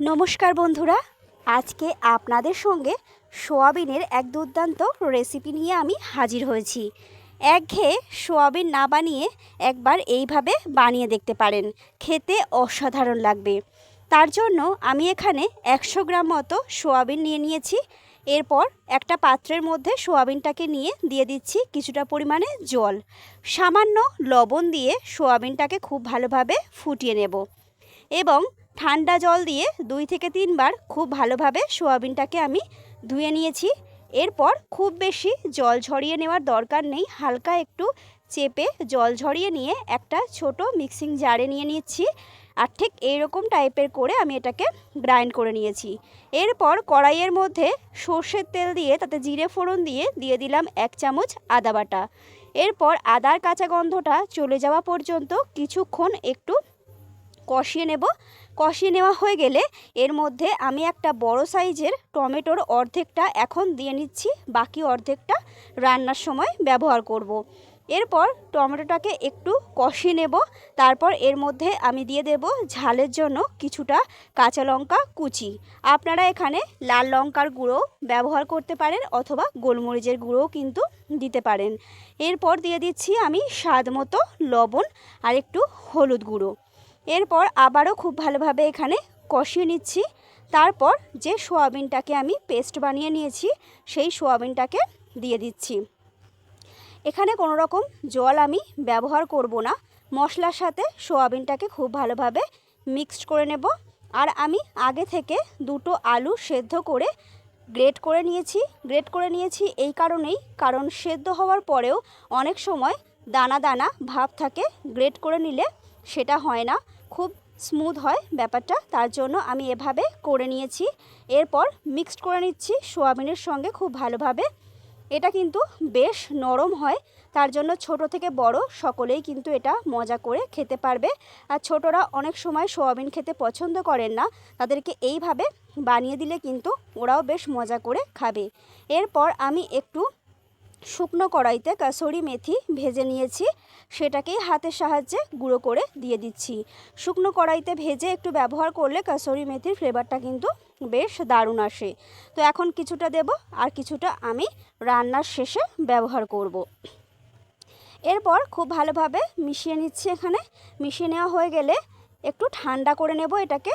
নমস্কার বন্ধুরা, আজকে আপনাদের সঙ্গে সোয়াবিনের এক দুর্দান্ত রেসিপি নিয়ে আমি হাজির হয়েছি। একঘেয়ে সোয়াবিন না বানিয়ে একবার এইভাবে বানিয়ে দেখতে পারেন, খেতে অসাধারণ লাগবে। তার জন্য আমি এখানে একশো গ্রাম মতো সোয়াবিন নিয়ে নিয়েছি। এরপর একটা পাত্রের মধ্যে সোয়াবিনটাকে নিয়ে দিয়ে দিচ্ছি কিছুটা পরিমাণে জল। সামান্য লবণ দিয়ে সোয়াবিনটাকে খুব ভালোভাবে ফুটিয়ে নেব। এবং ঠান্ডা জল দিয়ে দুই থেকে তিনবার খুব ভালোভাবে সোয়াবিনটাকে আমি ধুয়ে নিয়েছি। এরপর খুব বেশি জল ঝরিয়ে নেওয়ার দরকার নেই। হালকা একটু চেপে জল ঝরিয়ে নিয়ে একটা ছোট মিক্সিং জারে নিয়ে নিচ্ছি। আর ঠিক এইরকম টাইপের করে আমি এটাকে গ্রাইন্ড করে নিয়েছি। এরপর কড়াইয়ের মধ্যে সর্ষের তেল দিয়ে, তাতে জিরে ফোড়ন দিয়ে দিয়ে দিলাম এক চামচ আদা বাটা। এরপর আদার কাঁচা গন্ধটা চলে যাওয়া পর্যন্ত কিছুক্ষণ একটু কষিয়ে নেব। কষিয়ে নেওয়া হয়ে গেলে এর মধ্যে আমি একটা বড় সাইজের টমেটোর অর্ধেকটা এখন দিয়ে নিচ্ছি, বাকি অর্ধেকটা রান্নার সময় ব্যবহার করব। এরপর টমেটোটাকে একটু কষিয়ে নেব, তারপর এর মধ্যে আমি দিয়ে দেব ঝালের জন্য কিছুটা কাঁচা লঙ্কা কুচি। আপনারা এখানে লাল লঙ্কার গুঁড়ো ব্যবহার করতে পারেন অথবা গোলমরিচের গুঁড়োও কিন্তু দিতে পারেন। এরপর দিয়ে দিচ্ছি আমি স্বাদ মতো লবণ আর একটু হলুদ গুঁড়ো। এরপর আবারও খুব ভালোভাবে এখানে কষিয়ে নিচ্ছি। তারপর যে সোয়াবিনটাকে আমি পেস্ট বানিয়ে নিয়েছি, সেই সোয়াবিনটাকে দিয়ে দিচ্ছি। এখানে কোনো রকম জল আমি ব্যবহার করব না। মশলার সাথে সোয়াবিনটাকে খুব ভালোভাবে মিক্সড করে নেব। আর আমি আগে থেকে দুটো আলু সেদ্ধ করে গ্রেট করে নিয়েছি। গ্রেট করে নিয়েছি এই কারণেই, কারণ সেদ্ধ হওয়ার পরেও অনেক সময় দানা দানা ভাব থাকে। গ্রেট করে নিলে সেটা হয় না। খুব স্মুথ হয় ব্যাপারটা, তার জন্য আমি এভাবে করে নিয়েছি। এরপর মিক্সড করে নিচ্ছি সোয়াবিনের সঙ্গে খুব ভালোভাবে। এটা কিন্তু বেশ নরম হয়, তার জন্য ছোট থেকে বড় সকলেই কিন্তু এটা মজা করে খেতে পারবে। আর ছোটরা অনেক সময় সোয়াবিন খেতে পছন্দ করেন না, তাদেরকে এইভাবে বানিয়ে দিলে কিন্তু ওরাও বেশ মজা করে খাবে। এরপর আমি একটু শুকনো কড়াইতে কাসরি মেথি ভেজে নিয়েছি। সেটাকেই হাতের সাহায্যে গুঁড়ো করে দিয়ে দিচ্ছি। শুকনো কড়াইতে ভেজে একটু ব্যবহার করলে কাসরি মেথির ফ্লেভারটা কিন্তু বেশ দারুণ আসে। তো এখন কিছুটা দেব আর কিছুটা আমি রান্নার শেষে ব্যবহার করব। এরপর খুব ভালোভাবে মিশিয়ে নিচ্ছি এখানে। মিশিয়ে নেওয়া হয়ে গেলে একটু ঠান্ডা করে নেব এটাকে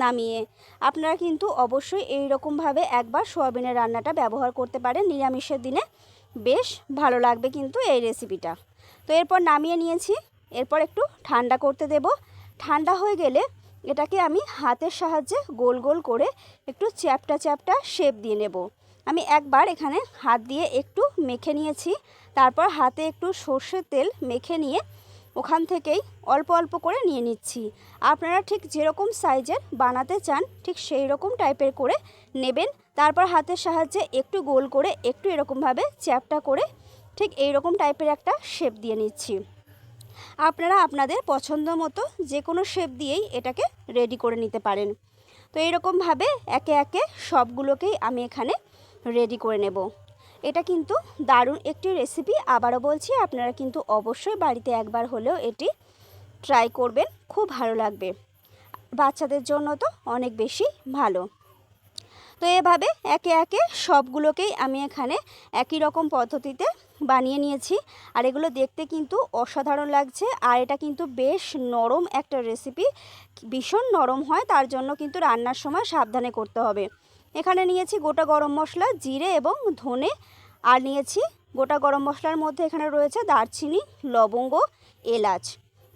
নামিয়ে। আপনারা কিন্তু অবশ্যই এই রকমভাবে একবার সোয়াবিনের রান্নাটা ব্যবহার করতে পারেন নিরামিষের দিনে। বেশ ভালো লাগবে কিন্তু এই রেসিপিটা তো এরপর নামিয়ে নিয়েছি। এরপর একটু ঠান্ডা করতে দেব। ঠান্ডা হয়ে গেলে এটাকে আমি হাতের সাহায্যে গোল গোল করে একটু চ্যাপটা চ্যাপটা শেপ দিয়ে নেব। আমি একবার এখানে হাত দিয়ে একটু মেখে নিয়েছি। তারপর হাতে একটু সর্ষের তেল মেখে নিয়ে ওখান থেকেই অল্প অল্প করে নিয়ে নিচ্ছি। আপনারা ঠিক যেরকম সাইজের বানাতে চান, ঠিক সেই রকম টাইপের করে নেবেন। তারপর হাতের সাহায্যে একটু গোল করে একটু এরকমভাবে চ্যাপটা করে ঠিক এই রকম টাইপের একটা শেপ দিয়ে নিচ্ছি। আপনারা আপনাদের পছন্দ মতো যে কোনো শেপ দিয়েই এটাকে রেডি করে নিতে পারেন। তো এইরকমভাবে একে একে সবগুলোকেই আমি এখানে রেডি করে নেব। এটা কিন্তু দারুণ একটি রেসিপি আবারও বলছি, আপনারা কিন্তু অবশ্যই বাড়িতে একবার হলেও এটি ট্রাই করবেন, খুব ভালো লাগবে। বাচ্চাদের জন্য তো অনেক বেশি ভালো। তো এভাবে একে একে সবগুলোকেই আমি এখানে একই রকম পদ্ধতিতে বানিয়ে নিয়েছি। আর এগুলো দেখতে কিন্তু অসাধারণ লাগছে। আর এটা কিন্তু বেশ নরম একটা রেসিপি ভীষণ নরম হয়, তার জন্য কিন্তু রান্নার সময় সাবধানে করতে হবে। এখানে নিয়েছি গোটা গরম মশলা, জিরে এবং ধনে। আর নিয়েছি গোটা গরম মশলার মধ্যে এখানে রয়েছে দারচিনি, লবঙ্গ, এলাচ।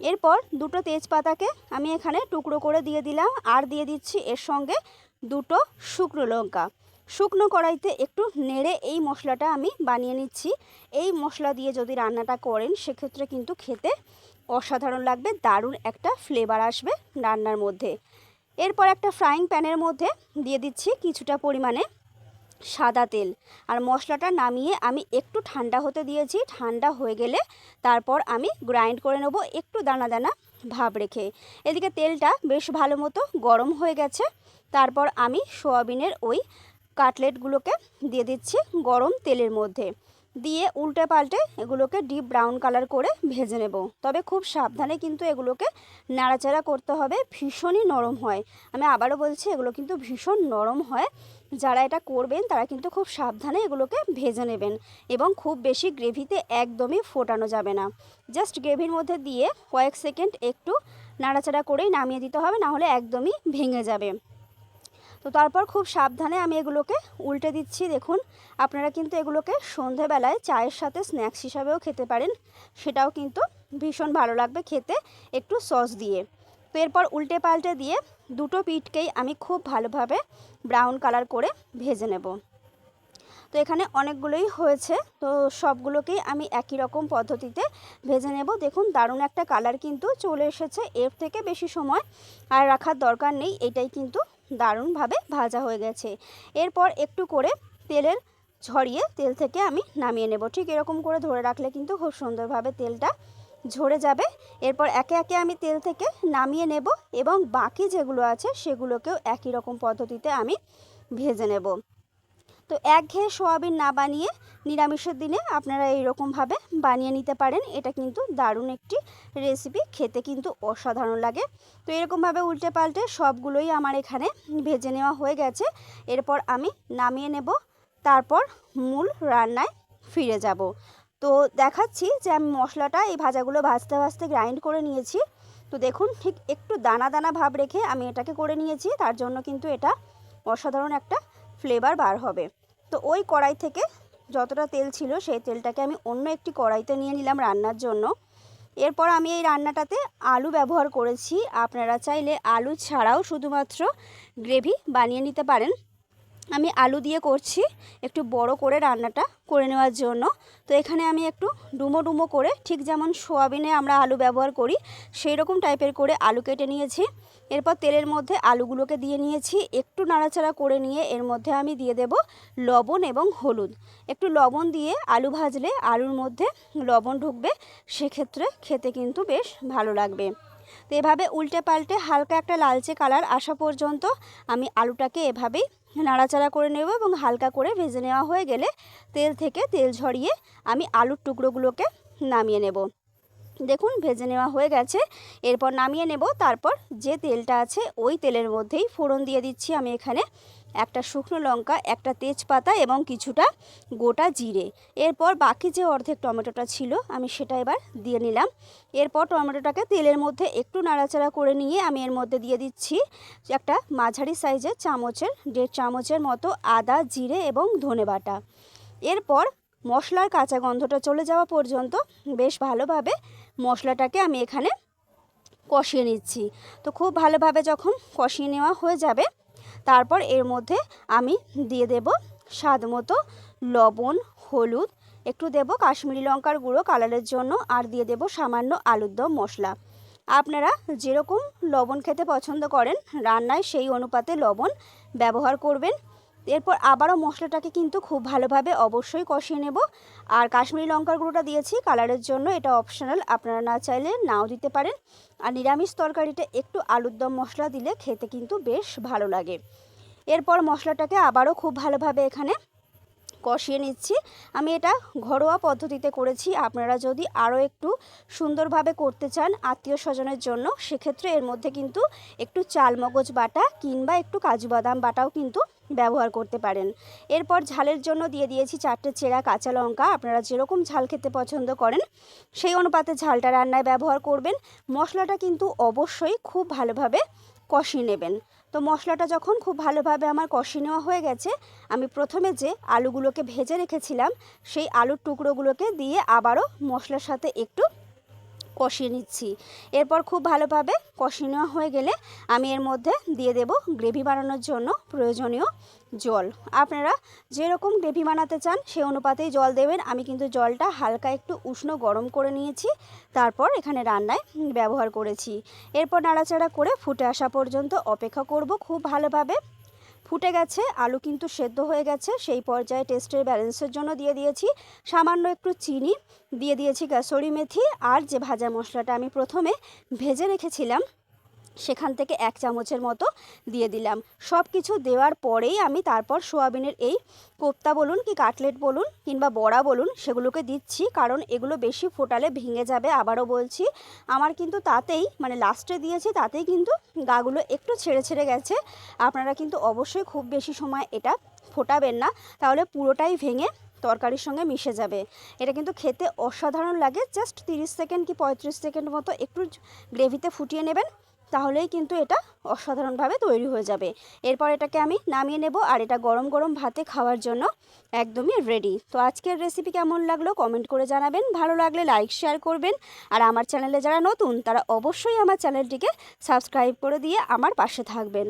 এরপর দুটো তেজপাতাকে আমি এখানে টুকরো করে দিয়ে দিলাম। আর দিয়ে দিচ্ছি এর সঙ্গে দুটো শুকনো লঙ্কা। শুকনো কড়াইতে একটু নেড়ে এই মশলাটা আমি বানিয়ে নিচ্ছি। এই মশলা দিয়ে যদি রান্নাটা করেন, সেক্ষেত্রে কিন্তু খেতে অসাধারণ লাগবে, দারুণ একটা ফ্লেভার আসবে রান্নার মধ্যে। এরপর একটা ফ্রাইং প্যানের মধ্যে দিয়ে দিচ্ছি কিছুটা পরিমাণে সাদা তেল। আর মশলাটা নামিয়ে আমি একটু ঠান্ডা হতে দিয়েছি। ঠান্ডা হয়ে গেলে তারপর আমি গ্রাইন্ড করে নেব একটু দানা দানা ভাব রেখে। এদিকে তেলটা বেশ ভালো মতো গরম হয়ে গেছে। তারপর আমি সোয়াবিনের ওই কাটলেটগুলোকে দিয়ে দিচ্ছি গরম তেলের মধ্যে। দিয়ে উল্টে পাল্টে এগুলোকে ডিপ ব্রাউন কালার করে ভেজে নেব। তবে খুব সাবধানে কিন্তু এগুলোকে নাড়াচাড়া করতে হবে, ভীষণই নরম হয়। আমি আবারও বলছি, এগুলো কিন্তু ভীষণ নরম হয়। যারা এটা করবেন, তারা কিন্তু খুব সাবধানে এগুলোকে ভেজে নেবেন এবং খুব বেশি গ্রেভিতে একদমই ফোটানো যাবে না। জাস্ট গ্রেভির মধ্যে দিয়ে কয়েক সেকেন্ড একটু নাড়াচাড়া করেই নামিয়ে দিতে হবে, না হলে একদমই ভেঙে যাবে। তো তারপর খুব সাবধানে আমি এগুলোকে উল্টে দিচ্ছি, দেখুন। আপনারা কিন্তু এগুলোকে সন্ধেবেলায় চায়ের সাথে স্ন্যাক্স হিসাবেও খেতে পারেন। সেটাও কিন্তু ভীষণ ভালো লাগবে খেতে একটু সস দিয়ে। তো এরপর উল্টে পাল্টে দিয়ে দুটো পিঠকেই আমি খুব ভালোভাবে ব্রাউন কালার করে ভেজে নেব। তো এখানে অনেকগুলোই হয়েছে, তো সবগুলোকেই আমি একই রকম পদ্ধতিতে ভেজে নেব। দেখুন, দারুণ একটা কালার কিন্তু চলে এসেছে। এর থেকে বেশি সময় আর রাখার দরকার নেই, এটাই কিন্তু দারুণভাবে ভাজা হয়ে গেছে। এরপর একটু করে তেলের ঝরিয়ে তেল থেকে আমি নামিয়ে নেব। ঠিক এরকম করে ধরে রাখলে কিন্তু খুব সুন্দরভাবে তেলটা ঝরে যাবে। এরপর একে একে আমি তেল থেকে নামিয়ে নেব এবং বাকি যেগুলো আছে সেগুলোকেও একই রকম পদ্ধতিতে আমি ভেজে নেব। তো একঘেয়ে সোয়াবিন না বানিয়ে নিরামিষের দিনে আপনারা এইরকমভাবে বানিয়ে নিতে পারেন। এটা কিন্তু দারুণ একটি রেসিপি খেতে কিন্তু অসাধারণ লাগে। তো এরকমভাবে উল্টে পাল্টে সবগুলোই আমার এখানে ভেজে নেওয়া হয়ে গেছে। এরপর আমি নামিয়ে নেব। তারপর মূল রান্নায় ফিরে যাব। তো দেখাচ্ছি যে আমি মশলাটা এই ভাজাগুলো ভাজতে ভাজতে গ্রাইন্ড করে নিয়েছি। তো দেখুন, ঠিক একটু দানা দানা ভাব রেখে আমি এটাকে করে নিয়েছি। তার জন্য কিন্তু এটা অসাধারণ একটা ফ্লেভার বার হবে। তো ওই কড়াই থেকে যতটা তেল ছিল সেই তেলটাকে আমি অন্য একটি কড়াইতে নিয়ে নিলাম রান্নার জন্য। এরপর আমি এই রান্নাটাতে আলু ব্যবহার করেছি। আপনারা চাইলে আলু ছাড়াও শুধুমাত্র গ্রেভি বানিয়ে নিতে পারেন। আমি আলু দিয়ে করছি একটু বড় করে রান্নাটা করে নেওয়ার জন্য। তো এখানে আমি একটু ডুমো ডুমো করে ঠিক যেমন সোয়াবিনে আমরা আলু ব্যবহার করি সেই রকম টাইপের করে আলু কেটে নিয়েছি। এরপর তেলের মধ্যে আলুগুলোকে দিয়ে নিয়েছি, একটু নাড়াচাড়া করে নিয়ে এর মধ্যে আমি দিয়ে দেব লবণ এবং হলুদ। একটু লবণ দিয়ে আলু ভাজলে আলুর মধ্যে লবণ ঢুকবে, সেক্ষেত্রে খেতে কিন্তু বেশ ভালো লাগবে। তো এভাবে উল্টে পাল্টে হালকা একটা লালচে কালার আসা পর্যন্ত আমি আলুটাকে এভাবেই নাড়াচাড়া করে নেব এবং হালকা করে ভেজে নেওয়া হয়ে গেলে তেল থেকে তেল ঝরিয়ে আমি আলুর টুকরোগুলোকে নামিয়ে নেব। দেখুন, ভেজে নেওয়া হয়ে গেছে। এরপর নামিয়ে নেব। তারপর যে তেলটা আছে, ওই তেলের মধ্যেই ফোড়ন দিয়ে দিচ্ছি আমি এখানে। একটা শুকনো লঙ্কা, একটা তেজপাতা এবং কিছুটা গোটা জিরে। এরপর বাকি যে অর্ধেক টমেটোটা ছিল, আমি সেটা এবার দিয়ে নিলাম। এরপর টমেটোটাকে তেলের মধ্যে একটু নাড়াচাড়া করে নিয়ে আমি এর মধ্যে দিয়ে দিচ্ছি একটা মাঝারি সাইজের চামচের, দেড় চামচের মতো আদা, জিরে এবং ধনে বাটা। এরপর মশলার কাঁচা গন্ধটা চলে যাওয়া পর্যন্ত বেশ ভালোভাবে মশলাটাকে আমি এখানে কষিয়ে নিচ্ছি। তো খুব ভালোভাবে যখন কষিয়ে নেওয়া হয়ে যাবে তারপর এর মধ্যে আমি দিয়ে দেব স্বাদ মতো লবণ, হলুদ, একটু দেব কাশ্মীরি লঙ্কার গুঁড়ো কালারের জন্য আর দিয়ে দেব সামান্য আলুর দম মশলা। আপনারা যেরকম লবণ খেতে পছন্দ করেন, রান্নায় সেই অনুপাতে লবণ ব্যবহার করবেন। এরপর আবারও মশলাটাকে কিন্তু খুব ভালোভাবে অবশ্যই কষিয়ে নেব। আর কাশ্মীরি লঙ্কার গুঁড়োটা দিয়েছি, কালারের জন্য এটা অপশনাল আপনারা না চাইলে নাও দিতে পারেন। আর নিরামিষ তরকারিটা একটু আলুর দম মশলা দিলে খেতে কিন্তু বেশ ভালো লাগে। এরপর মশলাটাকে আবারও খুব ভালোভাবে এখানে কষিয়ে নিচ্ছি। আমি এটা ঘরোয়া পদ্ধতিতে করেছি। আপনারা যদি আরও একটু সুন্দরভাবে করতে চান আত্মীয় স্বজনের জন্য, সেক্ষেত্রে এর মধ্যে কিন্তু একটু চালমগজ বাটা কিংবা একটু কাজু বাদাম বাটাও কিন্তু ব্যবহার করতে পারেন। এরপর ঝালের জন্য দিয়ে দিয়েছি চারটে চেরা কাঁচা লঙ্কা। আপনারা যেরকম ঝাল খেতে পছন্দ করেন, সেই অনুপাতে ঝালটা রান্নায় ব্যবহার করবেন। মশলাটা কিন্তু অবশ্যই খুব ভালোভাবে কষিয়ে নেবেন। তো মশলাটা যখন খুব ভালোভাবে আমার কষে নেওয়া হয়ে গেছে, আমি প্রথমে যে আলুগুলোকে ভেজে রেখেছিলাম, সেই আলুর টুকরোগুলোকে দিয়ে আবারও মশলার সাথে একটু কষিয়ে নিচ্ছি। এরপর খুব ভালোভাবে কষিয়ে নেওয়া হয়ে গেলে আমি এর মধ্যে দিয়ে দেব গ্রেভি বানানোর জন্য প্রয়োজনীয় জল। আপনারা যেরকম গ্রেভি বানাতে চান সে অনুপাতেই জল দেবেন। আমি কিন্তু জলটা হালকা একটু উষ্ণ গরম করে নিয়েছি, তারপর এখানে রান্নায় ব্যবহার করেছি। এরপর নাড়াচাড়া করে ফুটে আসা পর্যন্ত অপেক্ষা করব খুব ভালোভাবে। ফুটে গেছে, আলু কিন্তু সেদ্ধ হয়ে গেছে, সেই পর্যায়ে টেস্টের ব্যালেন্সের জন্য দিয়ে দিয়েছি সামান্য একটু চিনি, দিয়ে দিয়েছি কাসরি মেথি আর যে ভাজা মশলাটা আমি প্রথমে ভেজে রেখেছিলাম সেখান থেকে এক চামচের মতো দিয়ে দিলাম। সব কিছু দেওয়ার পরেই আমি তারপর সোয়াবিনের এই কোপ্তা বলুন কি কাটলেট বলুন কিংবা বড়া বলুন সেগুলোকে দিচ্ছি, কারণ এগুলো বেশি ফোটালে ভেঙে যাবে আবারও বলছি। আমার কিন্তু তাতেই মানে লাস্টে দিয়েছি তাতেই কিন্তু গাগুলো একটু ছেড়ে ছেড়ে গেছে। আপনারা কিন্তু অবশ্যই খুব বেশি সময় এটা ফোটাবেন না। তাহলে পুরোটাই ভেঙে তরকারির সঙ্গে মিশে যাবে। এটা কিন্তু খেতে অসাধারণ লাগে। জাস্ট তিরিশ সেকেন্ড কি পঁয়ত্রিশ সেকেন্ড মতো একটু গ্রেভিতে ফুটিয়ে নেবেন, তাহলেই কিন্তু এটা অসাধারণভাবে তৈরি হয়ে যাবে। এরপর এটাকে আমি নামিয়ে নেব আর এটা গরম গরম ভাতে খাওয়ার জন্য একদমই রেডি তো আজকের রেসিপি কেমন লাগল কমেন্ট করে জানাবেন। ভালো লাগলে লাইক শেয়ার করবেন। আর আমার চ্যানেলে যারা নতুন, তারা অবশ্যই আমার চ্যানেলটিকে সাবস্ক্রাইব করে দিয়ে আমার পাশে থাকবেন।